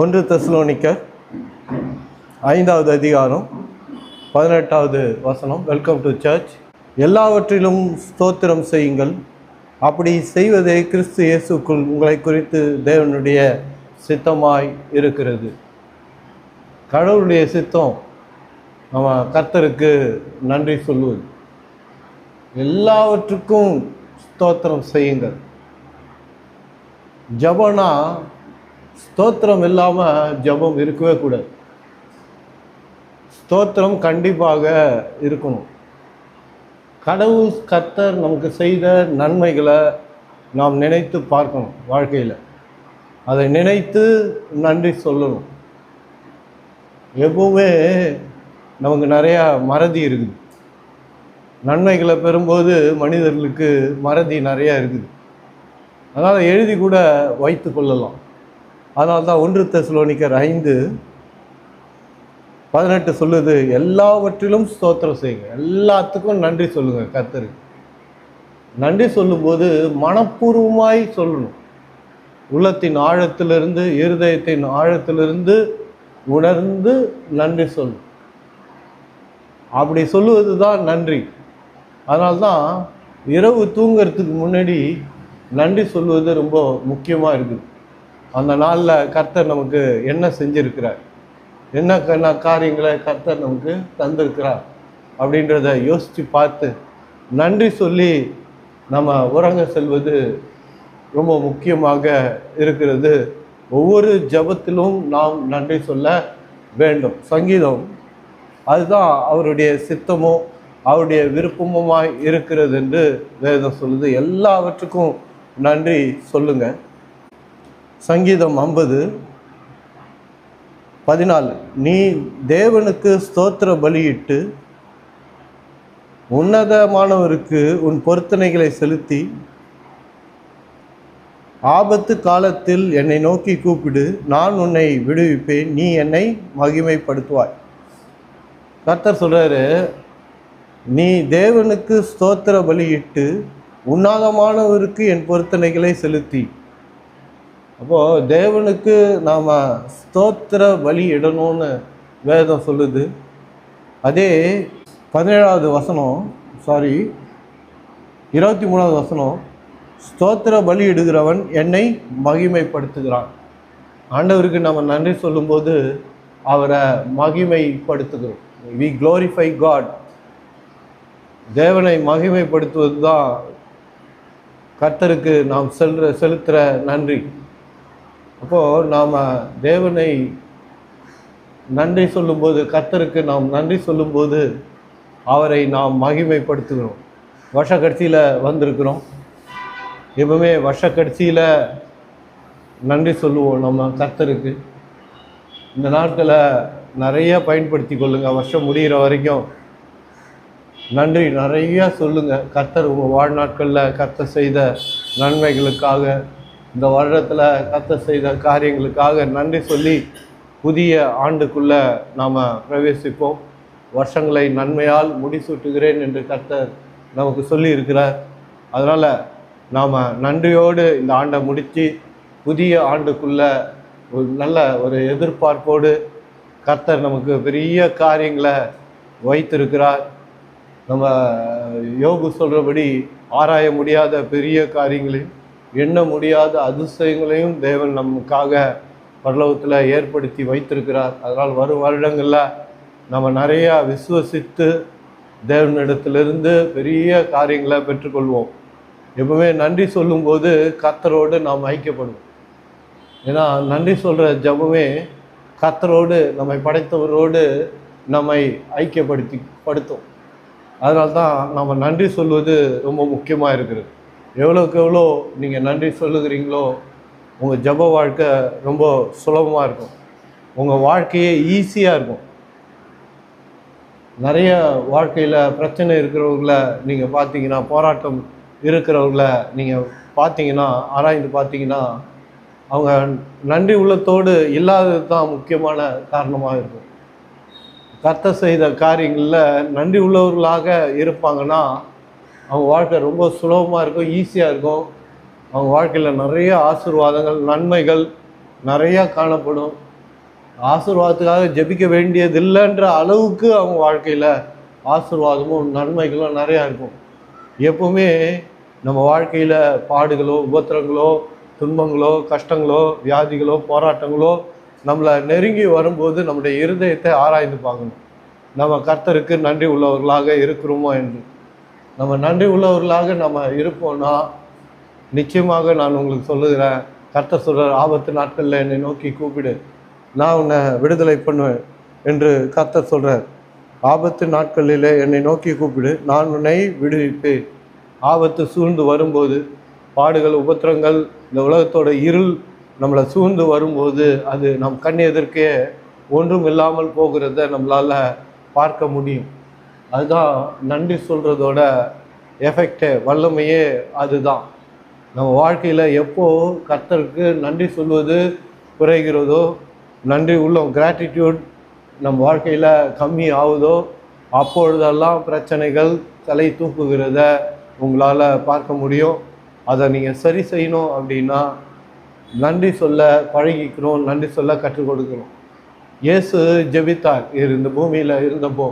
ஒன்று தெசலோனிக்கர் ஐந்தாவது அதிகாரம் பதினெட்டாவது வசனம். வெல்கம் டு சர்ச் எல்லாவற்றிலும் ஸ்தோத்திரம் செய்யுங்கள். அப்படி செய்வதே கிறிஸ்து இயேசுக்குள் உங்களை குறித்து தேவனுடைய சித்தமாய் இருக்கிறது. கடவுளுடைய சித்தம் நம்ம கர்த்தருக்கு நன்றி சொல்லுவது. எல்லாவற்றுக்கும் ஸ்தோத்திரம் செய்யுங்கள். ஜபனா ஸ்தோத்திரம் இல்லாமல் ஜபம் இருக்கவே கூடாது. ஸ்தோத்திரம் கண்டிப்பாக இருக்கணும். கடவுள் கத்தர் நமக்கு செய்த நன்மைகளை நாம் நினைத்து பார்க்கணும் வாழ்க்கையில். அதை நினைத்து நன்றி சொல்லணும். எப்பவுமே நமக்கு நிறையா மறதி இருக்குது. நன்மைகளை பெறும்போது மனிதர்களுக்கு மறதி நிறையா இருக்குது. அதனால் எழுதி கூட வைத்து கொள்ளலாம். அதனால தான் ஒன்று தெசலோனிக்கர் ஐந்து பதினெட்டு சொல்லுது எல்லாவற்றிலும் ஸ்தோத்திரம் செய்யுங்க. எல்லாத்துக்கும் நன்றி சொல்லுங்கள் கர்த்தருக்கு. நன்றி சொல்லும்போது மனப்பூர்வமாய் சொல்லணும். உள்ளத்தின் ஆழத்திலிருந்து இருதயத்தின் ஆழத்திலிருந்து உணர்ந்து நன்றி சொல்லணும். அப்படி சொல்லுவது தான் நன்றி. அதனால்தான் இரவு தூங்கிறதுக்கு முன்னாடி நன்றி சொல்வது ரொம்ப முக்கியமாக இருக்குது. அந்த நாளில் கர்த்தர் நமக்கு என்ன செஞ்சுருக்கிறார்? என்ன என்ன காரியங்களை கர்த்தர் நமக்கு தந்திருக்கிறார்? அப்படின்றத யோசித்து பார்த்து நன்றி சொல்லி நம்ம உறங்க செல்வது ரொம்ப முக்கியமாக இருக்கிறது. ஒவ்வொரு ஜபத்திலும் நாம் நன்றி சொல்ல வேண்டும். சங்கீதம். அதுதான் அவருடைய சித்தமோ அவருடைய விருப்பமுமாய் இருக்கிறது என்று வேதம் சொல்லுது. எல்லாவற்றுக்கும் நன்றி சொல்லுங்கள் சங்கீதம் ஐம்பது பதினாலு. நீ தேவனுக்கு ஸ்தோத்திர பலியிட்டு உன்னதமானவருக்கு உன் பொருத்தனைகளை செலுத்தி ஆபத்து காலத்தில் என்னை நோக்கி கூப்பிடு நான் உன்னை விடுவிப்பேன் நீ என்னை மகிமைப்படுத்துவாய். கர்த்தர் சொல்கிறாரு நீ தேவனுக்கு ஸ்தோத்திர பலியிட்டு உன்னாகமானவருக்கு என் பொருத்தனைகளை செலுத்தி அப்போது தேவனுக்கு நாம் ஸ்தோத்திர வழி இடணும்னு வேதம் சொல்லுது. அதே பதினேழாவது வசனம் சாரி இருபத்தி மூணாவது வசனம் ஸ்தோத்திர பலி இடுகிறவன் என்னை மகிமைப்படுத்துகிறான். ஆண்டவருக்கு நம்ம நன்றி சொல்லும்போது அவரை மகிமைப்படுத்துகிறோம். வி க்ளோரிஃபை காட் தேவனை மகிமைப்படுத்துவது தான் கர்த்தருக்கு நாம் செல்ற செலுத்துகிற நன்றி. அப்போது நாம் தேவனை நன்றி சொல்லும்போது கர்த்தருக்கு நாம் நன்றி சொல்லும்போது அவரை நாம் மகிமைப்படுத்துகிறோம். வருஷ கடைசியில் வந்திருக்கிறோம். எப்பவுமே வருஷ கடைசியில் நன்றி சொல்லுவோம் நம்ம கர்த்தருக்கு. இந்த நாட்களை நிறைய பயன்படுத்தி கொள்ளுங்கள் வருஷம் முடிகிற வரைக்கும் நன்றி நிறையா சொல்லுங்கள் கர்த்தர் உங்கள் வாழ்நாட்களில் கர்த்தர் செய்த நன்மைகளுக்காக இந்த வருடத்தில் கத்த செய்த காரியங்களுக்காக நன்றி சொல்லி புதிய ஆண்டுக்குள்ளே நாம் பிரவேசிப்போம். வருஷங்களை நன்மையால் முடிசூட்டுகிறேன் என்று கர்த்தர் நமக்கு சொல்லி இருக்கிறார் அதனால் நாம் நன்றியோடு இந்த ஆண்டை முடித்து புதிய ஆண்டுக்குள்ளே ஒரு நல்ல ஒரு எதிர்பார்ப்போடு கர்த்தர் நமக்கு பெரிய காரியங்களை வைத்திருக்கிறார். நம்ம யோகு சொல்கிறபடி ஆராய முடியாத பெரிய காரியங்களையும் எண்ண முடியாத அதிசயங்களையும் தேவன் நமக்காக பரலோகத்தில் ஏற்படுத்தி வைத்திருக்கிறார். அதனால் வரும் வருடங்களில் நம்ம நிறையா விசுவசித்து தேவனிடத்திலிருந்து பெரிய காரியங்களை பெற்றுக்கொள்வோம். எப்பவுமே நன்றி சொல்லும்போது கத்தரோடு நாம் ஐக்கியப்படுவோம். ஏன்னா நன்றி சொல்கிற ஜபமே கத்தரோடு நம்மை படைத்தவரோடு நம்மை ஐக்கியப்படுத்தி படுத்தும். அதனால்தான் நம்ம நன்றி சொல்வது ரொம்ப முக்கியமாக இருக்கிறது. எவ்வளோக்கு எவ்வளோ நீங்கள் நன்றி சொல்லுகிறீங்களோ உங்கள் ஜப வாழ்க்கை ரொம்ப சுலபமாக இருக்கும். உங்கள் வாழ்க்கையே ஈஸியாக இருக்கும். நிறைய வாழ்க்கையில் பிரச்சனை இருக்கிறவங்கள நீங்கள் பார்த்தீங்கன்னா போராட்டம் இருக்கிறவங்கள நீங்கள் பார்த்தீங்கன்னா ஆராய்ந்து பார்த்தீங்கன்னா அவங்க நன்றி உள்ளத்தோடு இல்லாதது தான் முக்கியமான காரணமாக இருக்கும். கர்த்த செய்த காரியங்களில் நன்றி உள்ளவர்களாக இருப்பாங்கன்னா அவங்க வாழ்க்கை ரொம்ப சுலபமாக இருக்கும் ஈஸியாக இருக்கும். அவங்க வாழ்க்கையில் நிறைய ஆசீர்வாதங்கள் நன்மைகள் நிறையா காணப்படும். ஆசீர்வாதத்துக்காக ஜெபிக்க வேண்டியது இல்லைன்ற அளவுக்கு அவங்க வாழ்க்கையில் ஆசீர்வாதமும் நன்மைகளும் நிறையா இருக்கும். எப்போவுமே நம்ம வாழ்க்கையில் பாடுகளோ உபத்திரங்களோ துன்பங்களோ கஷ்டங்களோ வியாதிகளோ போராட்டங்களோ நம்மளை நெருங்கி வரும்போது நம்முடைய இருதயத்தை ஆராய்ந்து பார்க்கணும். நம்ம கர்த்தருக்கு நன்றி உள்ளவர்களாக இருக்கிறோமோ என்று. நம்ம நன்றி உள்ளவர்களாக நம்ம இருப்போம்னா நிச்சயமாக நான் உங்களுக்கு சொல்லுகிறேன் கர்த்த சொல்கிறார் ஆபத்து நாட்களில் என்னை நோக்கி கூப்பிடு. நான் உன்னை விடுதலை பண்ணுவேன் என்று கர்த்த சொல்கிறார் ஆபத்து நாட்களிலே என்னை நோக்கி கூப்பிடு. நான் உன்னை விடுவிப்பேன். ஆபத்து சூழ்ந்து வரும்போது பாடுகள் உபத்திரங்கள் இந்த உலகத்தோட இருள் நம்மளை சூழ்ந்து வரும்போது அது நம் கண் எதிர்க்கே ஒன்றும் இல்லாமல் போகிறத நம்மளால் பார்க்க முடியும். அதுதான் நன்றி சொல்கிறதோட எஃபெக்டே வல்லமையே அதுதான். நம்ம வாழ்க்கையில் எப்போ கர்த்தருக்கு நன்றி சொல்வது குறைகிறதோ நன்றி உள்ளம் கிராட்டிடியூட் நம்ம வாழ்க்கையில் கம்மி ஆகுதோ அப்பொழுதெல்லாம் பிரச்சனைகள் தலை தூக்குகிறத உங்களால் பார்க்க முடியும். அதை நீங்கள் சரி செய்யணும் அப்படின்னா நன்றி சொல்ல பழகிக்கணும் நன்றி சொல்ல கற்றுக் கொடுக்கணும் இயேசு ஜெபித்தார். இருந்த பூமியில் இருந்தப்போ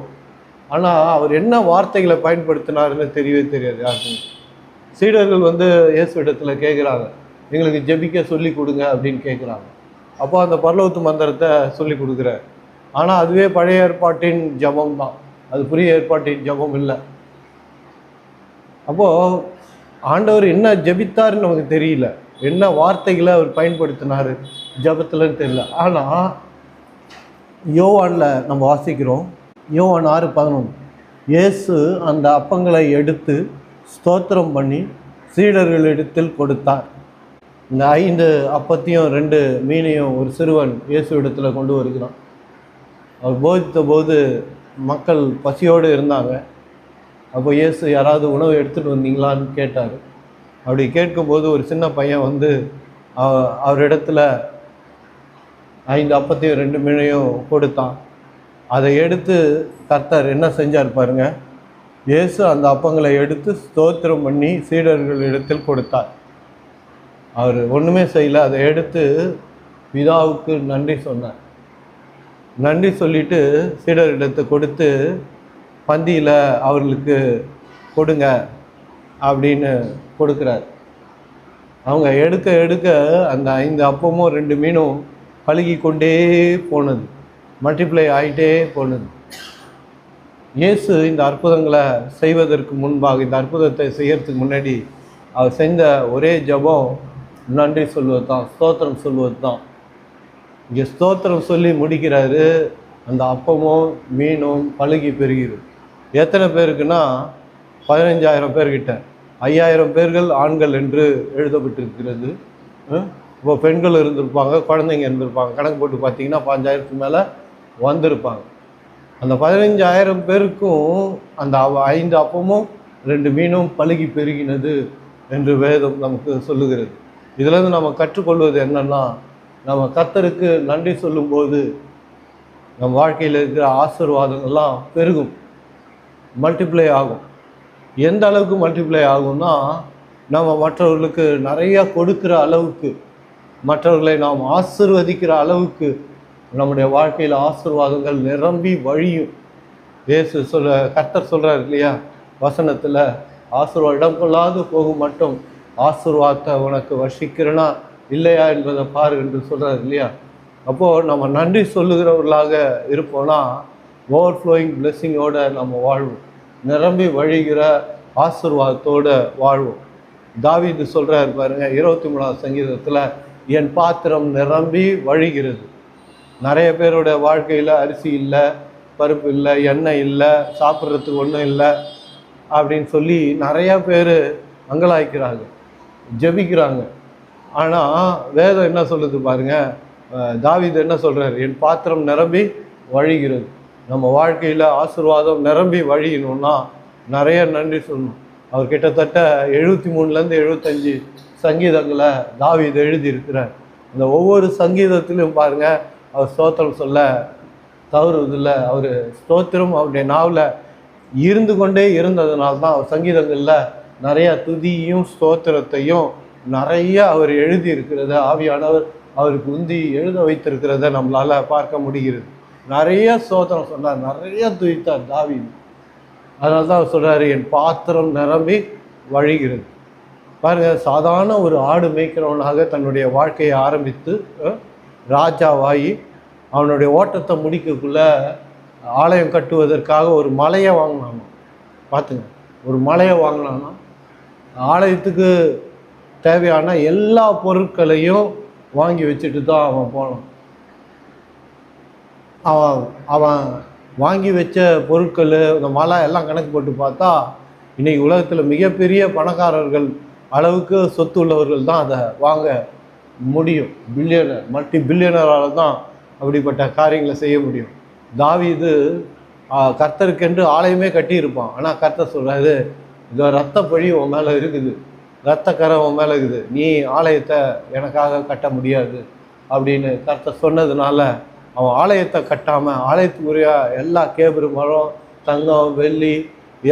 ஆனால் அவர் என்ன வார்த்தைகளை பயன்படுத்தினாருன்னு தெரியவே தெரியாது. யாருக்கும் சீடர்கள் வந்து இயேசு இடத்துல கேட்குறாங்க எங்களுக்கு ஜெபிக்க சொல்லி கொடுங்க அப்படின்னு கேட்குறாங்க அப்போ அந்த பரலோத்து மந்திரத்தை சொல்லி கொடுக்குறார். ஆனால் அதுவே பழைய ஏற்பாட்டின் ஜபம் தான். அது புதிய ஏற்பாட்டின் ஜபம் இல்லை. அப்போது ஆண்டவர் என்ன ஜெபித்தாருன்னு நமக்கு தெரியல. என்ன வார்த்தைகளை அவர் பயன்படுத்தினார் ஜபத்தில்னு தெரியல. ஆனால் யோவானில் நம்ம வாசிக்கிறோம். யோவான் ஆறு பதினொன்று. இயேசு அந்த அப்பங்களை எடுத்து ஸ்தோத்திரம் பண்ணி சீடர்களிடத்தில் கொடுத்தார். இந்த ஐந்து அப்பத்தையும் ரெண்டு மீனையும் ஒரு சிறுவன் இயேசு இடத்துல கொண்டு வருகிறான். அவர் போதித்த போது மக்கள் பசியோடு இருந்தாங்க. அப்போ இயேசு யாராவது உணவு எடுத்துகிட்டு வந்தீங்களான்னு கேட்டார். அப்படி கேட்கும்போது ஒரு சின்ன பையன் வந்து அவ- அவரிடத்துல ஐந்து அப்பத்தையும் ரெண்டு மீனையும் கொடுத்தான். அதை எடுத்து கர்த்தர் என்ன செஞ்சார் பாருங்க? இயேசு அந்த அப்பங்களை எடுத்து ஸ்தோத்திரம் பண்ணி சீடர்கள் இடத்தில் கொடுத்தார். அவர் ஒன்றுமே செய்யல அதை எடுத்து பிதாவுக்கு நன்றி சொன்னார். நன்றி சொல்லிட்டு சீடரிடத்தை கொடுத்து பந்தியில் அவர்களுக்கு கொடுங்க அப்படின்னு கொடுக்குறார். அவங்க எடுக்க எடுக்க அந்த ஐந்து அப்பமும் ரெண்டு மீனும் பழுகி கொண்டே போனது. மல்டிப்ளை ஆகிட்டே போனது. இயேசு இந்த அற்புதங்களை செய்வதற்கு முன்பாக இந்த அற்புதத்தை செய்யறதுக்கு முன்னாடி அவர் செஞ்ச ஒரே ஜெபம் நன்றி சொல்வது தான் ஸ்தோத்திரம் சொல்வது தான் இங்கே ஸ்தோத்திரம் சொல்லி முடிக்கிறாரு அந்த அப்பமும் மீனும் பழுகி பெறுகிறது எத்தனை பேருக்குன்னா பதினஞ்சாயிரம் பேர்கிட்ட. ஐயாயிரம் பேர்கள் ஆண்கள் என்று எழுதப்பட்டிருக்கிறது. இப்போ பெண்கள் இருந்திருப்பாங்க குழந்தைங்க இருந்திருப்பாங்க கணக்கு போட்டு பார்த்தீங்கன்னா பாஞ்சாயிரத்துக்கு மேலே வந்திருப்பாங்க. அந்த பதினஞ்சாயிரம் பேருக்கும் அந்த அவ- ஐந்து அப்பமும் ரெண்டு மீனும் பழுகி பெருகினது என்று வேதம் நமக்கு சொல்லுகிறது. இதிலிருந்து நம்ம கற்றுக்கொள்வது என்னன்னா நம்ம கத்தருக்கு நன்றி சொல்லும்போது நம் வாழ்க்கையில் இருக்கிற ஆசீர்வாதங்கள்லாம் பெருகும். மல்டிப்ளை ஆகும். எந்த அளவுக்கு மல்டிப்ளை ஆகும்னா நம்ம மற்றவர்களுக்கு நிறையா கொடுக்குற அளவுக்கு மற்றவர்களை நாம் ஆசிர்வதிக்கிற அளவுக்கு நம்முடைய வாழ்க்கையில் ஆசீர்வாதங்கள் நிரம்பி வழியும். இயேசு சொல்ல கர்த்தர் சொல்கிறார் இல்லையா? வசனத்தில் ஆசீர்வாதம் இடம் கொள்ளாது போகும் மட்டும் ஆசீர்வாதத்தை உனக்கு வசிக்கிறனா இல்லையா என்பதை பாரு என்று சொல்கிறார் இல்லையா? அப்போது நம்ம நன்றி சொல்லுகிறவர்களாக இருப்போம்னா ஓவர்ஃப்ளோயிங் பிளெஸ்ஸிங்கோட நம்ம வாழ்வோம். நிரம்பி வழிகிற ஆசீர்வாதத்தோட வாழ்வோம். தாவீது சொல்கிறார் பாருங்க இருபத்தி மூணாவது சங்கீதத்தில் என் பாத்திரம் நிரம்பி வழிகிறது நிறைய பேரோட வாழ்க்கையில் அரிசி இல்லை பருப்பு இல்லை எண்ணெய் இல்லை சாப்பிட்றதுக்கு ஒன்றும் இல்லை அப்படின்னு சொல்லி நிறையா பேர் அங்கலாய்க்கிறாங்க ஜெபிக்கிறாங்க. ஆனால் வேதம் என்ன சொல்லுது பாருங்க அஹ் என்ன சொல்கிறார் என் பாத்திரம் நிரம்பி வழிகிறது. நம்ம வாழ்க்கையில் ஆசீர்வாதம் நிரம்பி வழியணும்னா நிறைய நன்றி சொல்லணும். அவர் கிட்டத்தட்ட எழுபத்தி மூணுலேருந்து எழுபத்தஞ்சு சங்கீதங்களை தாவீது எழுதியிருக்கிறார். இந்த ஒவ்வொரு சங்கீதத்திலும் பாருங்கள் அவர் ஸ்தோத்திரம் சொல்ல தவறுவதில்ல. அவர் ஸ்தோத்திரம் அவருடைய நாவில் இருந்து கொண்டே இருந்ததுனால தான் அவர் சங்கீதங்களில் நிறைய துதியும் ஸ்தோத்திரத்தையும் நிறைய அவர் எழுதி இருக்கிறத ஆவியானவர் அவருக்கு உந்தி எழுத வைத்திருக்கிறத நம்மளால் பார்க்க முடிகிறது. நிறைய ஸ்தோத்திரம் சொன்னார். நிறைய துதித்தார் தாவி அதனால தான் அவர் சொல்கிறார் என் பாத்திரம் நிரம்பி வழிகிறது. பாருங்கள் சாதாரண ஒரு ஆடு மேய்க்கிறவனாக தன்னுடைய வாழ்க்கையை ஆரம்பித்து ராஜாவாகி அவனுடைய ஓட்டத்தை முடிக்கக்குள்ள ஆலயம் கட்டுவதற்காக ஒரு மலையை வாங்கினான் பார்த்துங்க ஒரு மலையை வாங்கினான்னா ஆலயத்துக்கு தேவையான எல்லா பொருட்களையும் வாங்கி வச்சுட்டு தான் அவன் போனான். அவன் அவன் வாங்கி வச்ச பொருட்கள் இந்த மலை எல்லாம் கணக்கு போட்டு பார்த்தா இன்றைக்கி உலகத்தில் மிகப்பெரிய பணக்காரர்கள் அளவுக்கு சொத்து உள்ளவர்கள் தான் அதை வாங்க முடியும். பில்லியனர் மல்டி பில்லியனரால் தான் அப்படிப்பட்ட காரியங்களை செய்ய முடியும். தாவீது இது கர்த்தருக்கென்று ஆலயமே கட்டியிருப்பான். ஆனால் கர்த்தர் சொல்கிறாரு இதோ ரத்த பழி உன் மேலே இருக்குது. ரத்தக்கரை உன் மேலே இருக்குது. நீ ஆலயத்தை எனக்காக கட்ட முடியாது அப்படின்னு கர்த்தர் சொன்னதுனால அவன் ஆலயத்தை கட்டாமல் ஆலயத்துக்குரிய எல்லா கேபிரு மரம் தங்கம் வெள்ளி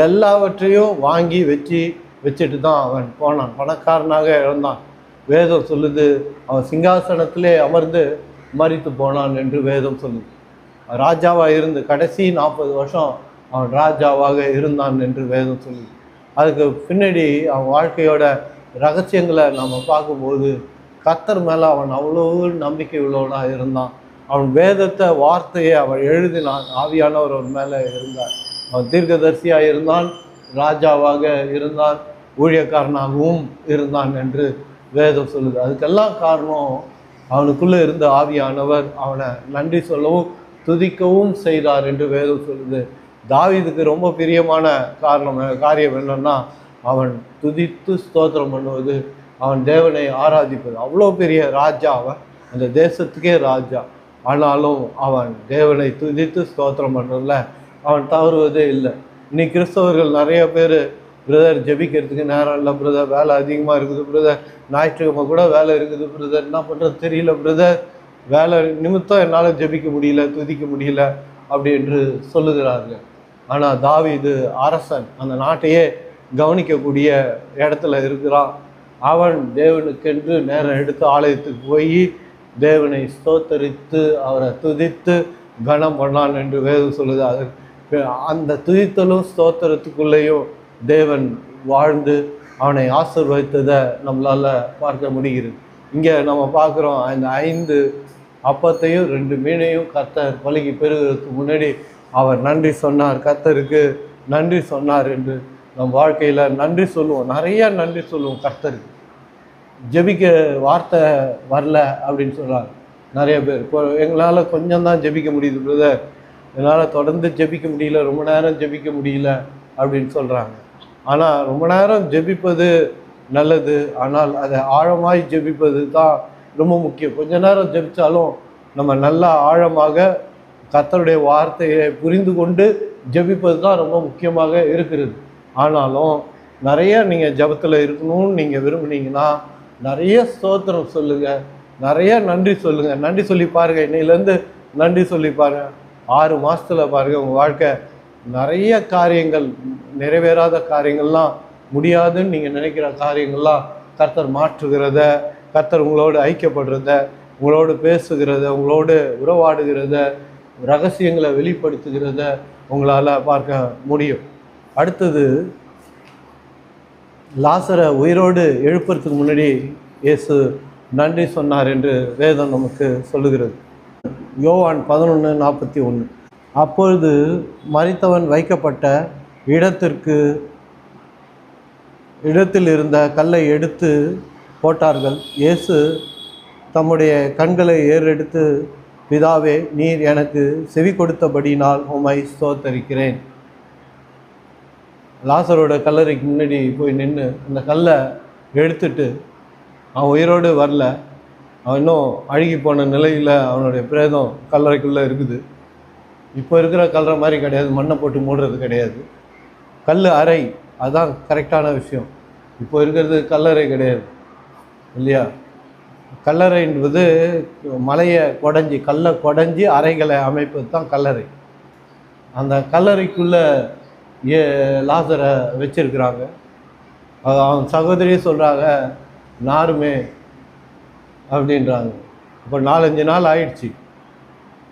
எல்லாவற்றையும் வாங்கி வச்சு வச்சுட்டு தான் அவன் போனான். பணக்காரனாக இழந்தான் வேதம் சொல்லுது. அவன் சிங்காசனத்திலே அமர்ந்து மறித்து போனான் என்று வேதம் சொல்லுது. ராஜாவாக இருந்து கடைசி நாற்பது வருஷம் அவன் ராஜாவாக இருந்தான் என்று வேதம் சொல்லுது. அதுக்கு பின்னாடி அவன் வாழ்க்கையோட ரகசியங்களை நம்ம பார்க்கும்போது கத்தர் மேலே அவன் அவ்வளோ நம்பிக்கை உள்ளவனாக இருந்தான். அவன் வேதத்தை வார்த்தையை அவன் எழுதினான். ஆவியானவர் அவன் மேலே இருந்தார். அவன் தீர்க்கதரிசியாக இருந்தான் ராஜாவாக இருந்தான் ஊழியக்காரனாகவும் இருந்தான் என்று வேதம் சொல்லுது. அதுக்கெல்லாம் காரணம் அவனுக்குள்ளே இருந்த ஆவியானவர். அவனை நன்றி சொல்லவும் துதிக்கவும் செய்தார் என்று வேதம் சொல்லுது. தாவிதுக்கு ரொம்ப பிரியமான காரணம் காரியம் என்னன்னா அவன் துதித்து ஸ்தோத்திரம் பண்ணுவது. அவன் தேவனை ஆராதிப்பது. அவ்வளோ பெரிய ராஜா அவன். அந்த தேசத்துக்கே ராஜா. ஆனாலும் அவன் தேவனை துதித்து ஸ்தோத்திரம் பண்ணல. அவன் தவறுவதே இல்லை. இன்னைக்கு கிறிஸ்தவர்கள் நிறைய பேர் பிரதர் ஜெபிக்கிறதுக்கு நேரம் இல்லை பிரதர் வேலை அதிகமாக இருக்குது பிரதர் ஞாயிற்றுக்கிழமை கூட வேலை இருக்குது பிரதர் என்ன பண்ணுறது தெரியல பிரதர் வேலை நிமித்தம் என்னால் ஜெபிக்க முடியல துதிக்க முடியல அப்படி என்று சொல்லுகிறார்கள். ஆனால் தாவி இது அரசன் அந்த நாட்டையே கவனிக்கக்கூடிய இடத்துல இருக்கிறான். அவன் தேவனுக்கென்று நேரம் எடுத்து ஆலயத்துக்கு போய் தேவனை ஸ்தோத்தரித்து அவரை துதித்து கனம் பண்ணான் என்று வேதம் சொல்லுது. அது அந்த துதித்தலும் ஸ்தோத்திரத்துக்குள்ளேயும் தேவன் வாழ்ந்து அவனை ஆசிர்வதித்ததை நம்மளால பார்க்க முடிகிறது. இங்கே நம்ம பார்க்குறோம் அந்த ஐந்து அப்பத்தையும் ரெண்டு மீனையும் கர்த்தர் பழகி பெறுவதற்கு முன்னாடி அவர் நன்றி சொன்னார். கர்த்தருக்கு நன்றி சொன்னார் என்று நம் வாழ்க்கையில் நன்றி சொல்லுவோம். நிறைய நன்றி சொல்லுவோம் கர்த்தருக்கு. ஜெபிக்க வார்த்தை வரல அப்படின்னு சொல்கிறாங்க நிறைய பேர். இப்போ எங்களால் கொஞ்சம் தான் ஜெபிக்க முடியுது பிரதர் என்னால் தொடர்ந்து ஜெபிக்க முடியல ரொம்ப நேரம் ஜெபிக்க முடியல அப்படின்னு சொல்கிறாங்க ஆனால் ரொம்ப நேரம் ஜெபிப்பது நல்லது. ஆனால் அதை ஆழமாய் ஜெபிப்பது தான் ரொம்ப முக்கியம். கொஞ்ச நேரம் ஜெபிச்சாலும் நம்ம நல்லா ஆழமாக கத்தருடைய வார்த்தையை புரிந்து கொண்டு ஜெபிப்பது தான் ரொம்ப முக்கியமாக இருக்கிறது. ஆனாலும் நிறைய நீங்கள் ஜெபத்தில் இருக்கணும்னு நீங்கள் விரும்புனீங்கன்னா நிறைய ஸ்தோத்திரம் சொல்லுங்கள் நிறைய நன்றி சொல்லுங்கள் நன்றி சொல்லி பாருங்கள் இன்னையிலேருந்து நன்றி சொல்லி பாருங்கள் ஆறு மாதத்தில் பாருங்கள் உங்கள் வாழ்க்கை நிறைய காரியங்கள் நிறைவேறாத காரியங்கள்லாம் முடியாதுன்னு நீங்கள் நினைக்கிற காரியங்கள்லாம் கர்த்தர் மாற்றுகிறத கர்த்தர் உங்களோடு ஐக்கியப்படுறத உங்களோடு பேசுகிறத உங்களோடு உறவாடுகிறத ரகசியங்களை வெளிப்படுத்துகிறத உங்களால் பார்க்க முடியும். அடுத்தது லாசரை உயிரோடு எழுப்புறதுக்கு முன்னாடி இயேசு நன்றி சொன்னார் என்று வேதம் நமக்கு சொல்லுகிறது. யோவான் பதினொன்று நாற்பத்தி ஒன்று அப்பொழுது மறித்தவன் வைக்கப்பட்ட இடத்திற்கு இடத்தில் இருந்த கல்லை எடுத்து போட்டார்கள். இயேசு தம்முடைய கண்களை ஏறெடுத்து பிதாவே நீர் எனக்கு செவி கொடுத்தபடினால் உமை ஸ்தோத்தரிக்கிறேன். லாசரோட கல்லறைக்கு முன்னாடி போய் நின்று அந்த கல்லை எடுத்துட்டு அவன் உயிரோடு வரல. அவன் இன்னும் அழுகி போன நிலையில் அவனுடைய பிரேதம் கல்லறைக்குள்ளே இருக்குது. இப்போ இருக்கிற கல்லறை மாதிரி கிடையாது மண்ணை போட்டு மூடுறது கிடையாது. கல் அறை அதுதான் கரெக்டான விஷயம். இப்போ இருக்கிறது கல்லறை கிடையாது இல்லையா? கல்லறை என்பது மலையை குடஞ்சி கல்லை குடஞ்சி அறைகளை அமைப்பது தான் கல்லறை. அந்த கல்லறைக்குள்ளே ஏ லாசரை வச்சிருக்கிறாங்க. அது அவன் சகோதரியே சொல்கிறாங்க நாருமே அப்படின்றாங்க. இப்போ நாலஞ்சு நாள் ஆயிடுச்சு.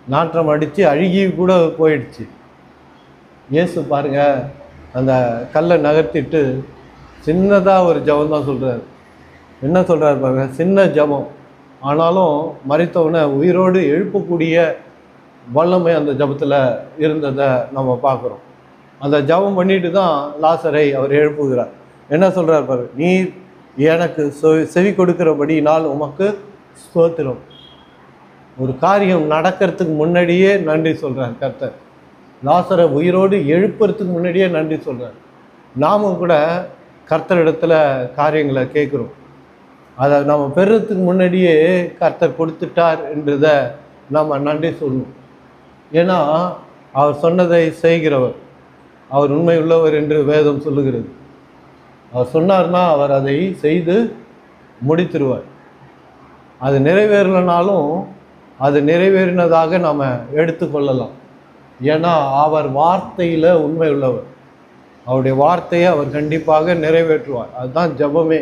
நாற்றம் அடித்து அழுகி கூட போயிடுச்சு. இயேசு பாருங்க அந்த கல்லை நகர்த்திட்டு சின்னதாக ஒரு ஜெபம் தான் சொல்கிறார் என்ன சொல்கிறார் பாருங்க சின்ன ஜெபம். ஆனாலும் மறித்தவனை உயிரோடு எழுப்பக்கூடிய வல்லமை அந்த ஜெபத்தில் இருந்ததை நம்ம பார்க்குறோம். அந்த ஜெபம் பண்ணிட்டு தான் லாசரை அவர் எழுப்புகிறார். என்ன சொல்கிறார் பாரு நீர் எனக்கு செவி- செவி கொடுக்கிறபடினால் உமக்கு ஸ்தோத்திரம். ஒரு காரியம் நடக்கிறதுக்கு முன்னாடியே நன்றி சொல்கிறார் கர்த்தர். லாசரை உயிரோடு எழுப்புறதுக்கு முன்னாடியே நன்றி சொல்கிறார் நாமும் கூட கர்த்தரிடத்தில் காரியங்களை கேட்குறோம். அதை நம்ம பெறுறதுக்கு முன்னாடியே கர்த்தர் கொடுத்துட்டார் என்றதை நாம் நன்றி சொல்லணும் ஏன்னா அவர் சொன்னதை செய்கிறவர். அவர் உண்மை உள்ளவர் என்று வேதம் சொல்லுகிறது. அவர் சொன்னார்னா அவர் அதை செய்து முடித்திருவார். அது நிறைவேறலைனாலும் அது நிறைவேறினதாக நாம் எடுத்துக்கொள்ளலாம் ஏன்னா அவர் வார்த்தையில் உண்மை உள்ளவர். அவருடைய வார்த்தையை அவர் கண்டிப்பாக நிறைவேற்றுவார். அதுதான் ஜெபமே.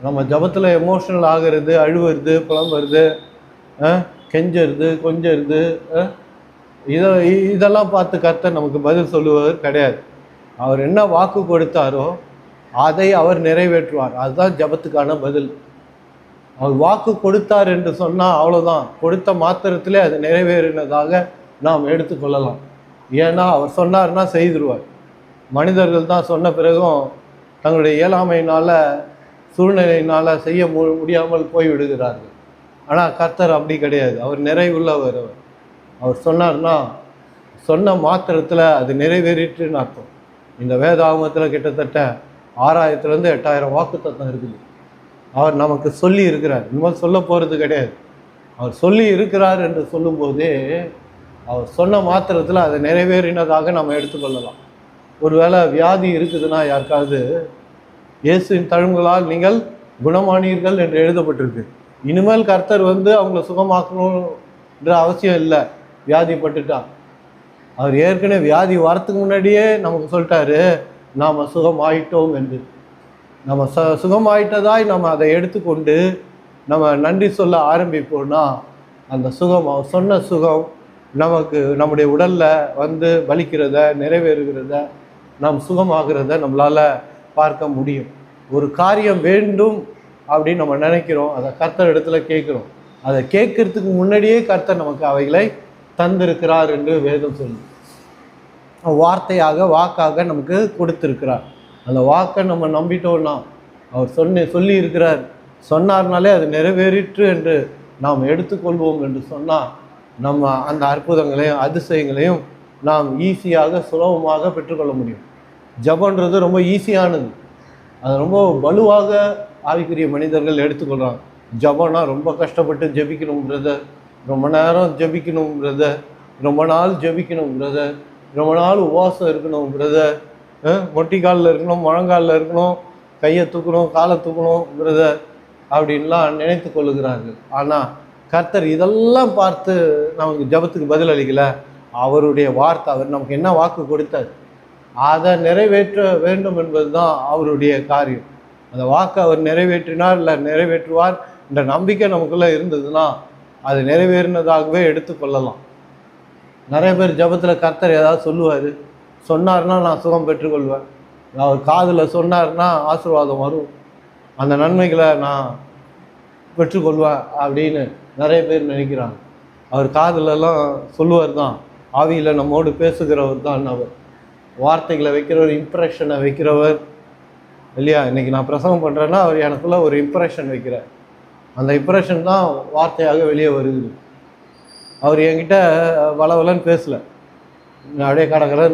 நம்ம ஜெபத்தில் எமோஷனல் ஆகிறது அழுவுறது புலம்புறது அஹ், கெஞ்சறது கொஞ்சறது இதை இதெல்லாம் பார்த்து கர்த்தர் நமக்கு பதில் சொல்லுவார் கிடையாது. அவர் என்ன வாக்கு கொடுத்தாரோ அதை அவர் நிறைவேற்றுவார். அதுதான் ஜெபத்துக்கான பதில். அவர் வாக்கு கொடுத்தார் என்று சொன்னால் அவ்வளோதான் கொடுத்த மாத்திரத்திலே அது நிறைவேறினதாக நாம் எடுத்துக்கொள்ளலாம் ஏன்னா அவர் சொன்னார்னா செய்திருவார். மனிதர்கள் தான் சொன்ன பிறகும் தங்களுடைய இயலாமையினால் சூழ்நிலையினால் செய்ய மு முடியாமல் போய்விடுகிறார்கள். ஆனால் கர்த்தர் அப்படி கிடையாது. அவர் நிறைவுள்ளவர் அவர். அவர் சொன்னார்னா சொன்ன மாத்திரத்தில் அது நிறைவேறிட்டுன்னு அர்த்தம். இந்த வேதாகமத்தில் கிட்டத்தட்ட ஆறாயிரத்துலேருந்து எட்டாயிரம் வாக்குத்தத்தம் இருக்குது. அவர் நமக்கு சொல்லி இருக்கிறார். இனிமேல் சொல்ல போகிறது கிடையாது. அவர் சொல்லி இருக்கிறார் என்று சொல்லும்போதே அவர் சொன்ன மாத்திரத்தில் அதை நிறைவேறினதாக நம்ம எடுத்துக்கொள்ளலாம். ஒருவேளை வியாதி இருக்குதுன்னா யாருக்காவது இயேசுவின் தழும்புகளால் நீங்கள் குணமானீர்கள் என்று எழுதப்பட்டிருக்கு. இனிமேல் கர்த்தர் வந்து அவங்கள சுகமாக்கணுன்ற அவசியம் இல்லை. வியாதிப்பட்டுட்டான் அவர் ஏற்கனவே வியாதி வரத்துக்கு முன்னாடியே நமக்கு சொல்லிட்டாரு நாம் சுகமாயிட்டோம் என்று. நம்ம ச சுகமாயிட்டதாய் நம்ம அதை எடுத்துக்கொண்டு நம்ம நன்றி சொல்ல ஆரம்பிப்போம்னா அந்த சுகம் அவர் சொன்ன சுகம் நமக்கு நம்முடைய உடலில் வந்து வலிக்கிறத நிறைவேறுகிறத நாம் சுகமாகிறத நம்மளால பார்க்க முடியும். ஒரு காரியம் வேண்டும் அப்படின்னு நம்ம நினைக்கிறோம். அதை கர்த்தர் இடத்துல கேட்குறோம். அதை கேட்கறதுக்கு முன்னாடியே கர்த்தர் நமக்கு அவைகளை தந்திருக்கிறார் என்று வேதம் சொல்லுது. வார்த்தையாக வாக்காக நமக்கு கொடுத்துருக்கிறார். அந்த வாக்கை நம்ம நம்பிட்டோம்னா அவர் சொன்ன சொல்லி இருக்கிறார் சொன்னார்னாலே அது நிறைவேறிற்று என்று நாம் எடுத்துக்கொள்வோம் என்று சொன்னால் நம்ம அந்த அற்புதங்களையும் அதிசயங்களையும் நாம் ஈஸியாக சுலபமாக பெற்றுக்கொள்ள முடியும். ஜபன்றது ரொம்ப ஈஸியானது. அது ரொம்ப வலுவாக ஆவிக்குரிய மனிதர்கள் எடுத்துக்கொள்கிறாங்க ஜபனா ரொம்ப கஷ்டப்பட்டு ஜெபிக்கணும் பிரதர் ரொம்ப நேரம் ஜெபிக்கணும் பிரதர் ரொம்ப நாள் ஜெபிக்கணும் பிரதர் ரொம்ப நாள் உபவாசம் இருக்கணும் பிரதர் மொட்டிக்காலில் இருக்கணும் முழங்காலில் இருக்கணும் கையை தூக்கணும் காலை தூக்கணும் பிரதர் அப்படின்லாம் நினைத்து கொள்ளுகிறார்கள். ஆனால் கர்த்தர் இதெல்லாம் பார்த்து நமக்கு ஜெபத்துக்கு பதில் அளிக்கல. அவருடைய வார்த்தை அவர் நமக்கு என்ன வாக்கு கொடுத்தார்? அதை நிறைவேற்ற வேண்டும் என்பது தான் அவருடைய காரியம். அந்த வாக்கை அவர் நிறைவேற்றினார் இல்லை நிறைவேற்றுவார் என்ற நம்பிக்கை நமக்குள்ளே இருந்ததுன்னா அது நிறைவேறினதாகவே எடுத்துக்கொள்ளலாம் நிறைய பேர் ஜெபத்தில் கர்த்தர் ஏதாவது சொல்லுவார் சொன்னார்னா நான் சுகம் பெற்றுக்கொள்வேன். அவர் காதில் சொன்னார்னா ஆசீர்வாதம் வரும். அந்த நன்மைகளை நான் பெற்றுக்கொள்வேன் அப்படின்னு நிறைய பேர் நினைக்கிறாங்க. அவர் காதலெல்லாம் சொல்லுவார் தான். ஆவியில் நம்மோடு பேசுகிறவர் தான் அவர். வார்த்தைகளை வைக்கிறவர் இம்ப்ரெஷனை வைக்கிறவர். இல்லையா? இன்னைக்கு நான் பிரசவம் பண்ணுறேன்னா அவர் எனக்குள்ள ஒரு இம்ப்ரெஷன் வைக்கிறார். அந்த இம்ப்ரெஷன் தான் வார்த்தையாக வெளியே வருது அவர் என்கிட்ட வளவலன்னு பேசலை. அப்படியே கடற்கரை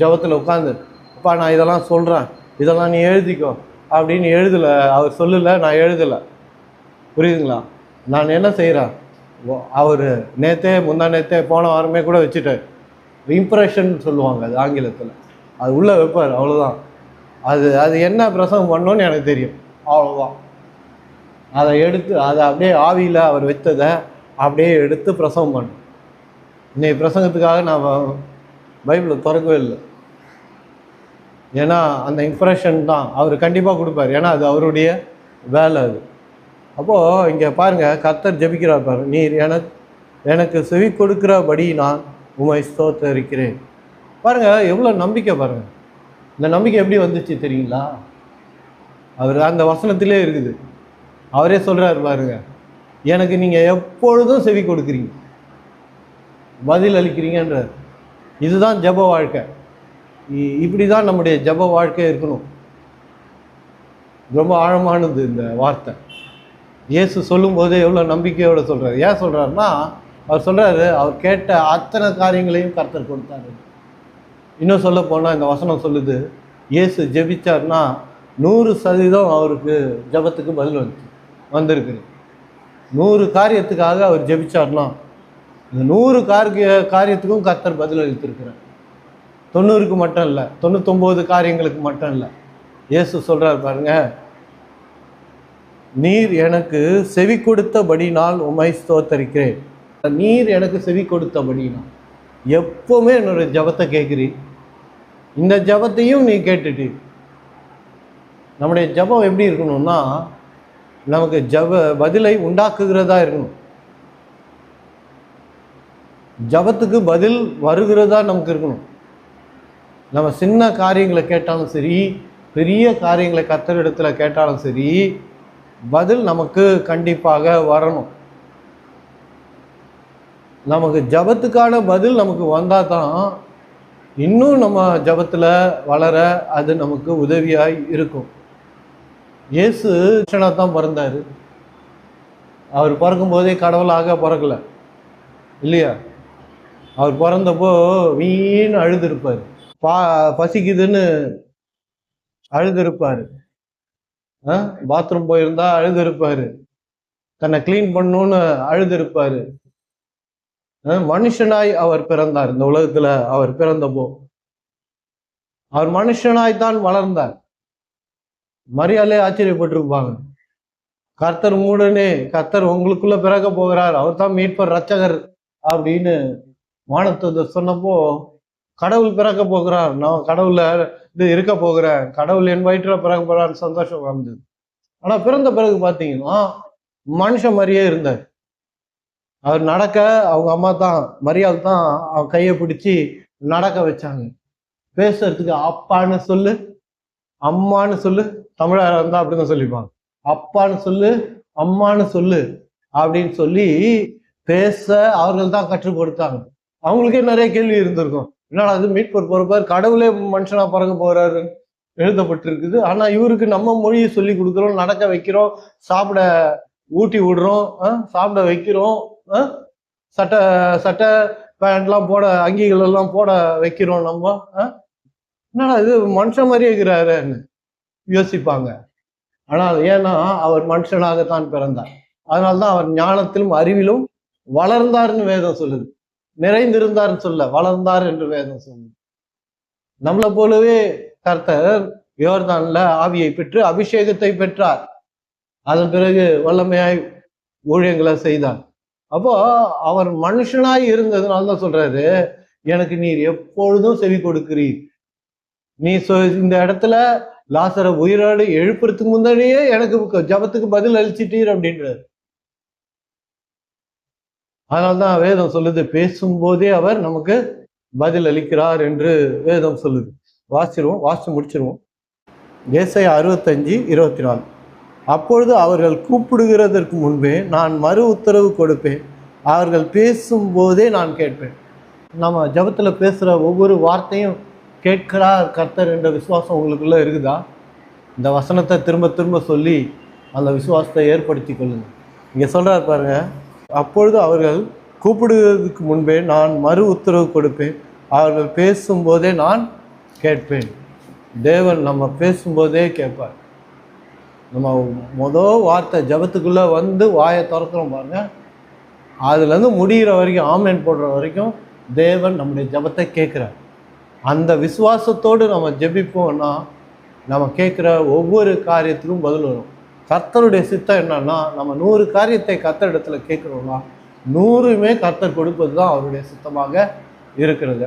ஜபத்தில் உட்காந்து அப்பா நான் இதெல்லாம் சொல்கிறேன் இதெல்லாம் நீ எழுதிக்கோ. அப்படின்னு எழுதலை. அவர் சொல்லலை நான் எழுதலை. புரியுதுங்களா? நான் என்ன செய்கிறேன் அவர் நேத்தே முந்தா நேத்தே போன வாரமே கூட வச்சுட்டார் இம்ப்ரெஷன் சொல்லுவாங்க அது ஆங்கிலத்தில். அது உள்ளே வைப்பார் அவ்வளோதான் அது அது என்ன பிரசவம் பண்ணோன்னு எனக்கு தெரியும். அவ்வளோதான் அதை எடுத்து அதை அப்படியே ஆவியில் அவர் வைத்ததை அப்படியே எடுத்து பிரசவம் பண்ணேன் இன்னைக்கு பிரசங்கத்துக்காக நான் பைபிளை திறக்கவே இல்லை. ஏன்னா அந்த இம்ப்ரெஷன் தான். அவர் கண்டிப்பாக கொடுப்பார். ஏன்னா அது அவருடைய வேலை அது. அப்போது இங்கே பாருங்க கத்தர் ஜெபிக்கிறார் பாரு. நீர் எனக்கு எனக்கு செவி கொடுக்கிறபடி நான் உமை ஸ்தோத்தரிக்கிறேன். பாருங்கள் எவ்வளோ நம்பிக்கை பாருங்கள் இந்த நம்பிக்கை எப்படி வந்துச்சு தெரியுங்களா? அவர் அந்த வசனத்திலே இருக்குது. அவரே சொல்கிறார் பாருங்க. எனக்கு நீங்கள் எப்பொழுதும் செவி கொடுக்குறீங்க. பதில் அளிக்கிறீங்கன்றார் இதுதான் ஜெப வாழ்க்கை. இ- இப்படி தான் நம்முடைய ஜெப வாழ்க்கை இருக்கணும். ரொம்ப ஆழமானது இந்த வார்த்தை. இயேசு சொல்லும்போது எவ்வளோ நம்பிக்கையோடு சொல்கிறார் ஏன் சொல்கிறாருன்னா அவர் சொல்கிறாரு அவர் கேட்ட அத்தனை காரியங்களையும் கர்த்தர் கொடுத்தாரு. இன்னும் சொல்ல போனால் இந்த வசனம் சொல்லுது இயேசு ஜெபிச்சார்னா நூறு சதவீதம் அவருக்கு ஜெபத்துக்கு பதில் வந்து வந்திருக்குது. நூறு காரியத்துக்காக அவர் ஜெபிச்சார்னா இந்த நூறு காரிய காரியத்துக்கும் கர்த்தர் பதில் அளித்திருக்கிறார் தொண்ணூறுக்கு மட்டும் இல்லை தொண்ணூத்தொம்பது காரியங்களுக்கு மட்டும் இல்லை. இயேசு சொல்கிறார் பாருங்க நீர் எனக்கு செவி கொடுத்தபடினால் உமை ஸ்தோத்தரிக்கிறேன். நீர் எனக்கு செவி கொடுத்தபடினால் எப்போவுமே என்னோட ஜபத்தை கேட்குறீர். இந்த ஜபத்தையும் நீ கேட்டுட்டு நம்முடைய ஜபம் எப்படி இருக்கணும்னா நமக்கு ஜப பதிலை உண்டாக்குகிறதா இருக்கணும். ஜபத்துக்கு பதில் வருகிறதா நமக்கு இருக்கணும். நம்ம சின்ன காரியங்களை கேட்டாலும் சரி பெரிய காரியங்களை கத்தரிடத்துல கேட்டாலும் சரி பதில் நமக்கு கண்டிப்பாக வரணும். நமக்கு ஜபத்துக்கான பதில் நமக்கு வந்தால் தான் இன்னும் நம்ம ஜபத்தில் வளர அது நமக்கு உதவியாக இருக்கும். இயேசு கிருஷ்ணனாக தான் பிறந்தார். அவர் பிறக்கும்போதே கடவுளாக பிறக்கலை. இல்லையா? அவர் பிறந்தப்போ வீண் அழுதுருப்பார். பா பசிக்குதுன்னு அழுதுருப்பார். பாத்ரூம் போயிருந்தா அழுதுருப்பார். தன்னை கிளீன் பண்ணணும்னு அழுதுருப்பார். மனுஷனாய் அவர் பிறந்தார். இந்த உலகத்துல அவர் பிறந்தப்போ. அவர் மனுஷனாய் தான் வளர்ந்தார். மரியாதையே ஆச்சரியப்பட்டிருப்பாங்க. கர்த்தர் மூடனே கர்த்தர் உங்களுக்குள்ள பிறக்க போகிறார். அவர் தான் மீட்பர் ரட்சகர் அப்படின்னு வானத்தை சொன்னப்போ கடவுள் பிறக்க போகிறார். நான் கடவுள இது இருக்க போகிறேன். கடவுள் என் வயிற்றுல பிறக்க போறான்னு சந்தோஷம் வந்தது ஆனா பிறந்த பிறகு பார்த்தீங்கன்னா மனுஷன் மாதிரியே இருந்தார். அவர் நடக்க அவங்க அம்மா தான் மரியாதை தான் அவன் கையை பிடிச்சி நடக்க வச்சாங்க. பேசுறதுக்கு அப்பான்னு சொல்லு அம்மான்னு சொல்லு தமிழராக இருந்தால் அப்படிதான் சொல்லிப்பாங்க. அப்பான்னு சொல்லு அம்மான்னு சொல்லு அப்படின்னு சொல்லி பேச அவர்கள் தான் கற்றுக் கொடுத்தாங்க. அவங்களுக்கே நிறைய கேள்வி இருந்திருக்கும். என்னடா அது மீட்பர் பொறுப்பார்? கடவுளே மனுஷனா பறக்க போறாரு. எழுதப்பட்டிருக்குது. ஆனா இவருக்கு நம்ம மொழியை சொல்லி கொடுக்குறோம் நடக்க வைக்கிறோம் சாப்பிட ஊட்டி விடுறோம் சாப்பிட வைக்கிறோம் சட்டை சட்டை பேண்ட்லாம் போட அங்கிகள் எல்லாம் போட வைக்கிறோம் நம்ம என்னடா இது மனுஷன் மாதிரியே இருக்கிறாருன்னு யோசிப்பாங்க. ஆனால் ஏன்னா அவர் மனுஷனாகத்தான் பிறந்தார். அதனால்தான் அவர் ஞானத்திலும் அறிவிலும் வளர்ந்தார்னு வேதம் சொல்லுது. நிறைந்திருந்தார் சொல்ல வளர்ந்தார் என்று வேதம் சொல்லுது. நம்மளை போலவே கர்த்தர் யோர்தான்ல ஆவியை பெற்று அபிஷேகத்தை பெற்றார். அதன் பிறகு வல்லமையாய் ஊழியங்களை செய்தார். அப்போ அவர் மனுஷனாய் இருந்ததுனால தான் சொல்றாரு எனக்கு நீர் எப்பொழுதும் செவி கொடுக்கிறீர். நீ சொ- இந்த இடத்துல லாசரை உயிரோடு எழுப்புறதுக்கு முன்னாடியே எனக்கு ஜபத்துக்கு பதில் அளிச்சிட்டீர் அப்படின்றார். அதனால்தான் வேதம் சொல்லுது பேசும்போதே அவர் நமக்கு பதில் அளிக்கிறார் என்று வேதம் சொல்லுது. வாசிடுவோம் வாசித்து முடிச்சிருவோம். ஏசை அறுபத்தஞ்சு இருபத்தி நாலு அப்பொழுது அவர்கள் கூப்பிடுகிறதற்கு முன்பே நான் மறு உத்தரவு கொடுப்பேன். அவர்கள் பேசும்போதே நான் கேட்பேன். நம்ம ஜபத்தில் பேசுகிற ஒவ்வொரு வார்த்தையும் கேட்கிறார் கர்த்தர் என்ற விசுவாசம் உங்களுக்குள்ளே இருக்குதா? இந்த வசனத்தை திரும்ப திரும்ப சொல்லி அந்த விசுவாசத்தை ஏற்படுத்தி கொள்ளுங்கள் இங்கே சொல்கிறார் பாருங்கள் அப்பொழுது அவர்கள் கூப்பிடுவதற்கு முன்பே நான் மறு உத்தரவு கொடுப்பேன். அவர்கள் பேசும்போதே நான் கேட்பேன். தேவன் நம்ம பேசும்போதே கேட்பார். நம்ம மொதல் வார்த்தை ஜபத்துக்குள்ளே வந்து வாயை திறக்கிறோம் பாருங்க. அதுலேருந்து முடிகிற வரைக்கும் ஆம்லைன் போடுற வரைக்கும் தேவன் நம்முடைய ஜபத்தை கேட்குறார். அந்த விசுவாசத்தோடு நம்ம ஜெபிப்போம்னா நம்ம கேட்குற ஒவ்வொரு காரியத்துக்கும் பதில் வரும். கர்த்தருடைய சித்தம் என்னன்னா நம்ம நூறு காரியத்தை கர்த்தர் இடத்துல கேட்குறோம்னா நூறுமே கர்த்தர் கொடுப்பது தான் அவருடைய சித்தமாக இருக்கிறது.